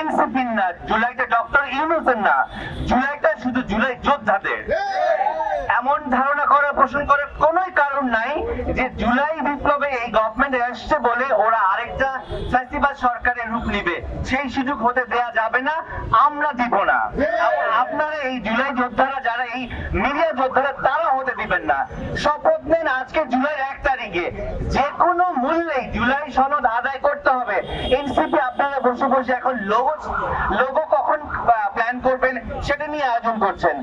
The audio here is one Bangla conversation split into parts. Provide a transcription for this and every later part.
এনসিপির না জুলাইটা ডক্টর ইউনুসের না জুলাইটা শুধু জুলাই যোদ্ধাদের এমন ধারণা করার পোষণ করার কোনোই কারণ নাই যে জুলাই বিপ্লবে এই গভর্নমেন্ট আসছে বলে ওরা আরেকটা ফ্যাসিবাদ সরকারের রূপ নিবে। সেই সুযোগ হতে দেয়া যাবে না আমরা দিব না। আপনারা এই জুলাই যোদ্ধারা যারা এই মিডিয়া যোদ্ধারা তারা হতে দিবেন না। শপথ নেন আজকে জুলাই এক তারিখে। যে কোনো মূল্যেই জুলাই সনদ আদায় করতে হবে। এনসিপি বসে এখন লোগো লোগো কখন প্ল্যান করবেন সেটা নিয়ে আয়োজন করছেন।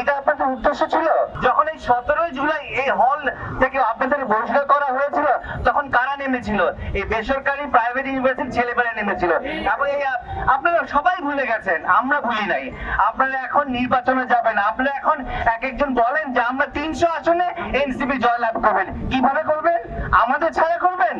এটা আপনাদের উদ্দেশ্য ছিল? যখন এই সতেরোই জুলাই এই হল থেকে আপনাদের বহিষ্কার করা হয়েছিল, তখন কারা নেমেছিল? এই বেসরকারি প্রাইভেট ইউনিভার্সিটির ছেলেমেয়েরা নেমেছিল। এবং এই আপনারা সবাই ভুলে গেছেন, আমরা ভুলি নাই। আপনারা এখন নির্বাচনে যাবেন, আপনারা এখন এক একজন বলেন যে আমরা তিনশো আসনে এনসিপি জয়লাভ করবেন। কীভাবে করবেন আমাদের ছাড়া করবেন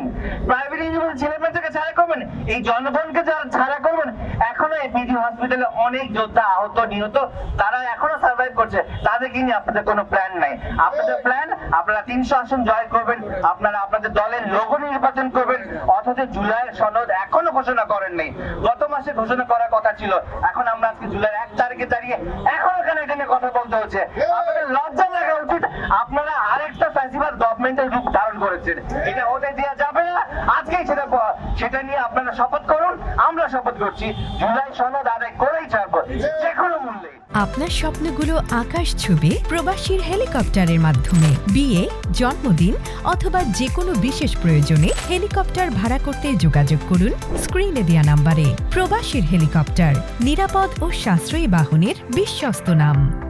প্রাইভেট ইউনিভার্সিটি ছেলেমেয়েদেরকে ছাড়া করবেন এই জনগণকে যারা ছাড়া করবেন এখনও পিজি হসপিটালে অনেক যোদ্ধা আহত, নিহত, তারা এখনও সার্ভাইভ করছে। তাদেরকে নিয়ে আপনাদের কোনো প্ল্যান নাই। আপনাদের প্ল্যান আপনারা তিনশো আসন জয় করবেন, আপনারা আপনাদের দলের লোগো নির্বাচন করবেন, অথচ জুলাইয়ের সনদ এখনও ঘোষণা করেন নাই। গত মাসে ঘোষণা করার কথা ছিল, এখন আমরা আজকে জুলাই এক তারিখে দাঁড়িয়ে এখন এখানে এটা নিয়ে কথা বলতে হচ্ছে। আপনাদের লজ্জা লাগা উচিত, আপনারা আরেকটা ফ্যাসিবাদ গভর্নমেন্টের রূপ ধারণ করেছেন। এটা হতে দেওয়া যাবে না সেটা সেটা নিয়ে আপনারা শপথ করুন, আমরা শপথ করছি। জুলাই সনদ আদায় করেই ছাড়বো, যে কোনো মূল্যে। আপনার স্বপ্নগুলো আকাশ ছুবে প্রবাসীর হেলিকপ্টারের মাধ্যমে। বিয়ে, জন্মদিন অথবা যে কোনো বিশেষ প্রয়োজনে হেলিকপ্টার ভাড়া করতে যোগাযোগ করুন স্ক্রিনে দেওয়া নাম্বারে। প্রবাসীর হেলিকপ্টার, নিরাপদ ও সাশ্রয়ী বাহনের বিশ্বস্ত নাম।